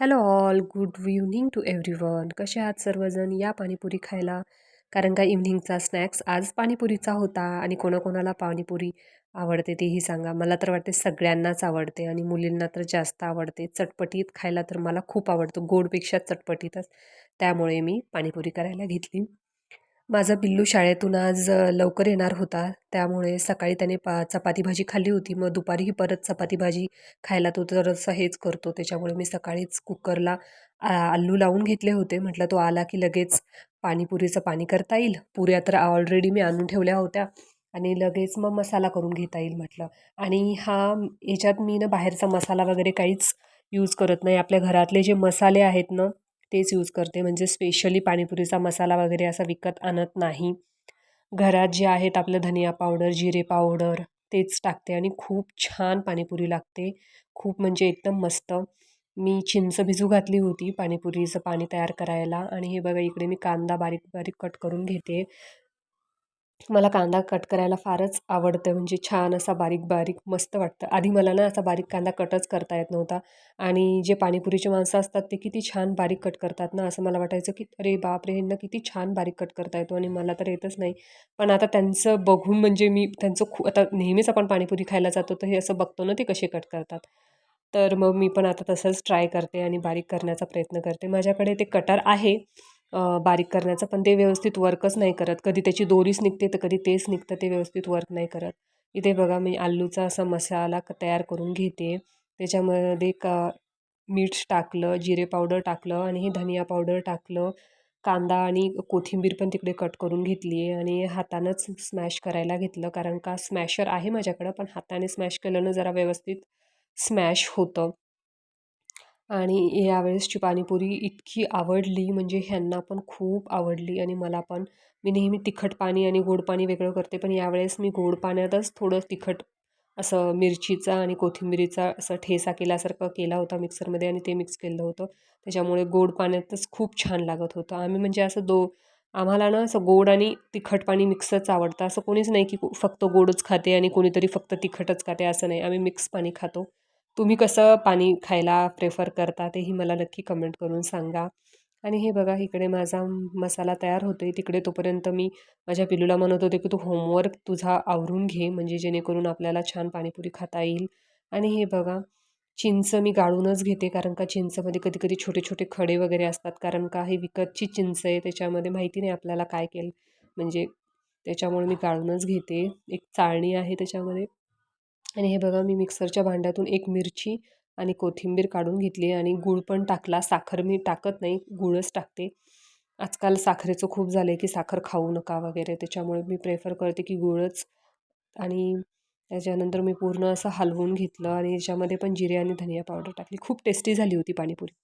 Hello all good evening to everyone कसे आहात सर्वजण? या पाणीपुरी खायला. कारण का इव्हनिंगचा स्नॅक्स आज पाणीपुरीचा होता आणि कोणाकोणाला पाणीपुरी आवडते तेही सांगा. मला तर वाटते सगळ्यांनाच आवडते आणि मुलींना तर जास्त आवडते. चटपटीत खायला तर मला खूप आवडतो. गोडपेक्षा चटपटीतच. त्यामुळे मी पाणीपुरी करायला घेतली. माझा पिल्लू शाळेतून आज लवकर येणार होता. त्यामुळे सकाळी त्याने पा चपाती भाजी खाल्ली होती. मग दुपारीही परत चपाती भाजी खायला तो तर असं हेच करतो. त्याच्यामुळे मी सकाळीच कुकरला आल्लू लावून घेतले होते. म्हटलं तो आला की लगेच पाणीपुरीचं पाणी करता येईल. पुऱ्या तर ऑलरेडी मी आणून ठेवल्या होत्या. आणि लगेच मग मसाला करून घेता येईल म्हटलं. आणि हा याच्यात मी ना बाहेरचा मसाला वगैरे काहीच यूज करत नाही. आपल्या घरातले जे मसाले आहेत ना तेच यूज करते. म्हणजे स्पेशली पाणीपुरीचा मसाला वगैरे असा विकत आणत नाही. घरात जे आहेत आपलं धनिया पावडर जिरे पावडर तेच टाकते आणि खूप छान पाणीपुरी लागते. खूप म्हणजे एकदम मस्त. मी चिंच भिजू घातली होती पाणीपुरीचं पाणी तयार करायला आणि हे बघा इकडे मी कांदा बारीक बारीक कट करून घेते. मला कांदा कट करायला फारच आवडतं. म्हणजे छान असा बारीक बारीक मस्त वाटतं. आधी मला ना असा बारीक कांदा कटच करता येत नव्हता. आणि जे पाणीपुरीचे माणसं असतात ते किती छान बारीक कट करतात ना. असं मला वाटायचं की अरे बाप रे ह्यांना किती छान बारीक कट करता येतो. आणि मला तर येतच नाही. पण आता त्यांचं बघून म्हणजे मी त्यांचं खू आता नेहमीच आपण पाणीपुरी खायला जातो तर हे असं बघतो ना ते कसे कट करतात. तर मग मी पण आता तसंच ट्राय करते आणि बारीक करण्याचा प्रयत्न करते. माझ्याकडे ते कटर आहे. बारीक करण्याचं पण ते व्यवस्थित वर्कच नाही करत. कधी त्याची दोरीच निघते तर कधी तेच निघतं ते व्यवस्थित वर्क नाही करत. इथे बघा मी आलूचा असा मसाला तयार करून घेते. त्याच्यामध्ये का मीठ टाकलं जिरे पावडर टाकलं आणि हे धनिया पावडर टाकलं. कांदा आणि कोथिंबीर पण तिकडे कट करून घेतली आहे आणि हातानंच स्मॅश करायला घेतलं. कारण का स्मॅशर आहे माझ्याकडं पण हाताने स्मॅश केल्यानं जरा व्यवस्थित स्मॅश होतं. आणि यावेळेसची पाणीपुरी इतकी आवडली म्हणजे ह्यांना पण खूप आवडली आणि मला पण. मी नेहमी तिखट पाणी आणि गोड पाणी वेगळं करते पण यावेळेस मी गोड पाण्यातच थोडं तिखट असं मिरचीचा आणि कोथिंबिरीचा असं ठेसा केल्यासारखं केला होता मिक्सरमध्ये आणि ते मिक्स केलं होतं. त्याच्यामुळे गोड पाण्यातच खूप छान लागत होतं. आम्ही म्हणजे असं दो आम्हाला ना असं गोड आणि तिखट पाणी मिक्सच आवडतं. असं कोणीच नाही की फक्त गोडच खाते आणि कोणीतरी फक्त तिखटच खाते असं नाही. आम्ही मिक्स पाणी खातो. तुम्ही कसं पाणी खायला प्रेफर करता तेही मला नक्की कमेंट करून सांगा. आणि हे बघा इकडे माझा मसाला तयार होतो आहे तिकडे तोपर्यंत मी माझ्या पिलूला म्हणत होते की तू होमवर्क तुझा आवरून घे म्हणजे जेणेकरून आपल्याला छान पाणीपुरी खाता येईल. आणि हे बघा चिंच मी गाळूनच घेते कारण का चिंचमध्ये कधी कधी छोटे छोटे खडे वगैरे असतात. कारण का हे विकतची चिंच आहे त्याच्यामध्ये माहिती नाही आपल्याला काय केलं म्हणजे त्याच्यामुळे मी गाळूनच घेते. एक चाळणी आहे त्याच्यामध्ये. आणि हे बघा मी मिक्सरच्या भांड्यातून एक मिरची आणि कोथिंबीर काढून घेतली आणि गूळ पण टाकला. साखर मी टाकत नाही गुळच टाकते. आजकाल साखरेचं खूप झालं आहे की साखर खाऊ नका वगैरे त्याच्यामुळे मी प्रेफर करते की गुळच. आणि त्याच्यानंतर मी पूर्ण असं हलवून घेतलं आणि याच्यामध्ये पण जिरे आणि धनिया पावडर टाकली. खूप टेस्टी झाली होती पाणीपुरी.